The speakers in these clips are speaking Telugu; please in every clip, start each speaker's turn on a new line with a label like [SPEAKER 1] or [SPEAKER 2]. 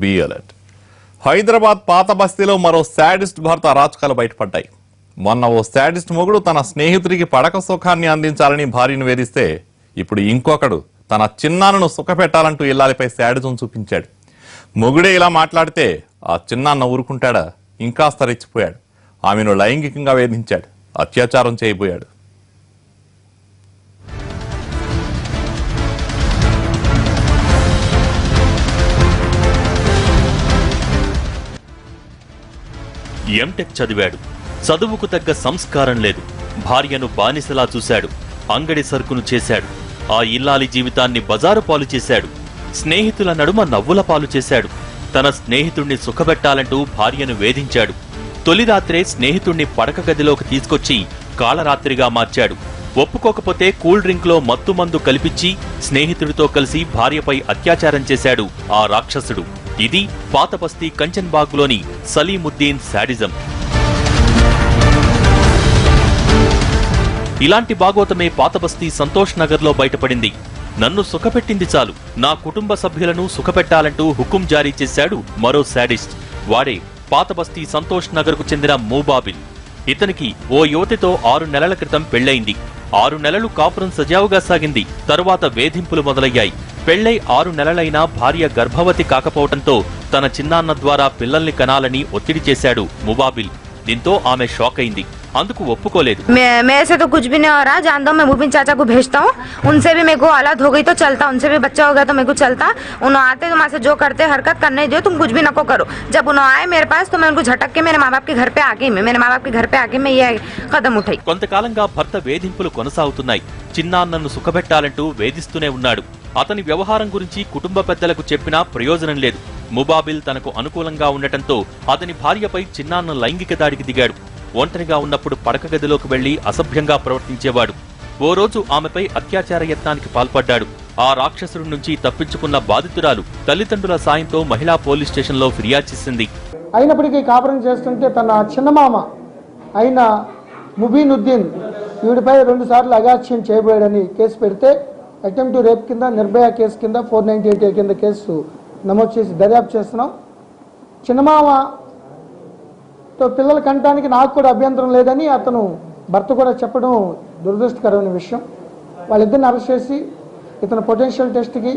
[SPEAKER 1] బీ అలర్ట్ హైదరాబాద్ పాత బస్తీలో మరో శాడిస్ట్ భర్త అరాచకాలు బయటపడ్డాయి. మొన్న ఓ శాడిస్ట్ మొగుడు తన స్నేహితుడికి పడక సుఖాన్ని అందించాలని భార్యను వేధిస్తే ఇప్పుడు ఇంకొకడు తన చిన్నాన్నను సుఖపెట్టాలంటూ ఇల్లాలిపై శాడిజం చూపించాడు. మొగుడే ఇలా మాట్లాడితే ఆ చిన్నాన్న ఊరుకుంటాడా? ఇంకాస్త రెచ్చిపోయాడు. ఆమెను లైంగికంగా వేధించాడు. అత్యాచారం చేయబోయాడు.
[SPEAKER 2] ఎంటెక్ చదివాడు. చదువుకు తగ్గ సంస్కారం లేదు. భార్యను బానిసలా చూశాడు. అంగడి సరుకును చేశాడు. ఆ ఇల్లాలి జీవితాన్ని బజారు పాలు చేశాడు. స్నేహితుల నడుమ నవ్వుల పాలు చేశాడు. తన స్నేహితుణ్ణి సుఖబెట్టాలంటూ భార్యను వేధించాడు. తొలి రాత్రే స్నేహితుణ్ణి పడక గదిలోకి తీసుకొచ్చి కాలరాత్రిగా మార్చాడు. ఒప్పుకోకపోతే కూల్ డ్రింక్లో మత్తుమందు మత్తు మందు కల్పించి స్నేహితుడితో కలిసి భార్యపై అత్యాచారం చేశాడు ఆ రాక్షసుడు. ఇది పాతబస్తీ కంచన్బాగ్లోని సలీముద్దీన్ శాడిజం. ఇలాంటి బాగోతమే పాతబస్తీ సంతోష్ నగర్లో బయటపడింది. నన్ను సుఖపెట్టింది చాలు. నా కుటుంబ సభ్యులను సుఖపెట్టాలంటూ హుకుం జారీ చేశాడు మరో శాడిస్ట్. వాడే పాతబస్తీ సంతోష్ నగర్కు చెందిన మూబాబిల్. ఇతనికి ఓ యువతితో ఆరు నెలల క్రితం పెళ్ళైంది ఆరు నెలలు కాపురం సజావుగా సాగింది. తరువాత వేధింపులు మొదలయ్యాయి. పెళ్లై ఆరు నెలలైనా భార్య గర్భవతి కాకపోవడంతో తన చిన్నాన్న ద్వారా పిల్లల్ని కనాలని ఒత్తిడి చేశాడు ముబాబిల్ దీంతో ఆమె షాక్ అయింది అందుకు ఒప్పుకోలేదు
[SPEAKER 3] मैं मेरे से तो कुछ भी नहीं हो रहा जान दो मैं मुबिन चाचा को भेजता हूँ उनसे भी मेरे को औलाद हो गई तो चलता उनसे भी बच्चा हो गया तो मेरे को चलता उन्होंने आते तुम्हारे से जो करते हरकत करने दो तुम कुछ भी नको करो जब उन्होंने आए मेरे पास तो मैं उनको झटक के मेरे माँ बाप के घर पे आके मैं मेरे माँ बाप के घर पे आके मैं ये कदम उठाई
[SPEAKER 2] కొంతకాలంగా భర్త వేధింపులు కొనసాగుతున్నాయి చిన్నాన్నను సుఖపెట్టాలంటూ వేధిస్తూనే ఉన్నాడు. అతని వ్యవహారం గురించి కుటుంబ పెద్దలకు చెప్పినా ప్రయోజనం లేదు. ముబాబిల్ తనకు అనుకూలంగా ఉండటంతో అతని భార్యపై చిన్నాన్న లైంగిక దాడికి దిగాడు. ఒంటరిగా ఉన్నప్పుడు పడక గదిలోకి వెళ్ళి అసభ్యంగా ప్రవర్తించేవాడు. ఓ రోజు ఆమెపై అత్యాచార యత్నానికి పాల్పడ్డాడు. ఆ రాక్షసుడి నుంచి తప్పించుకున్న బాధితురాలు తల్లిదండ్రుల సాయంతో మహిళా పోలీస్ స్టేషన్లో ఫిర్యాదు చేసింది.
[SPEAKER 4] అయినప్పటికీ కాపురం చేస్తుంటే తన చిన్నమామ అయిన ముబీనుద్దీన్ వీడిపై రెండుసార్లు అగాత్యం చేయబోయాడని కేసు పెడితే అటెంప్ట్ రేప్ కింద నిర్భయ కేసు కింద ఫోర్ నైంటీ ఎయిట్ కింద కేసు నమోదు చేసి దర్యాప్తు చేస్తున్నాం. చిన్నమామతో పిల్లల కంటానికి నాకు కూడా అభ్యంతరం లేదని అతను భర్త కూడా చెప్పడం దురదృష్టకరమైన విషయం. వాళ్ళిద్దరిని అరెస్ట్ చేసి ఇతను పొటెన్షియల్ టెస్ట్కి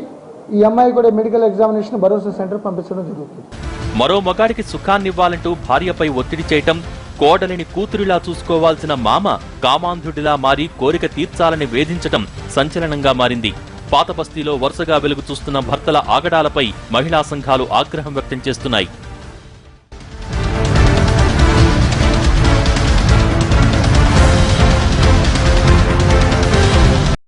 [SPEAKER 4] ఈ అమ్మాయి కూడా మెడికల్ ఎగ్జామినేషన్ భరోసా సెంటర్ పంపించడం జరుగుతుంది.
[SPEAKER 2] మరో మగాడికి సుఖాన్నివ్వాలంటూ భార్యపై ఒత్తిడి చేయటం కోడలిని కూతురిలా చూసుకోవాల్సిన మామ కామాంధుడిలా మారి కోరిక తీర్చాలని వేధించటం సంచలనంగా మారింది. పాత బస్తీలో వరుసగా వెలుగు చూస్తున్న భర్తల ఆగడాలపై మహిళా సంఘాలు ఆగ్రహం వ్యక్తం చేస్తున్నాయి.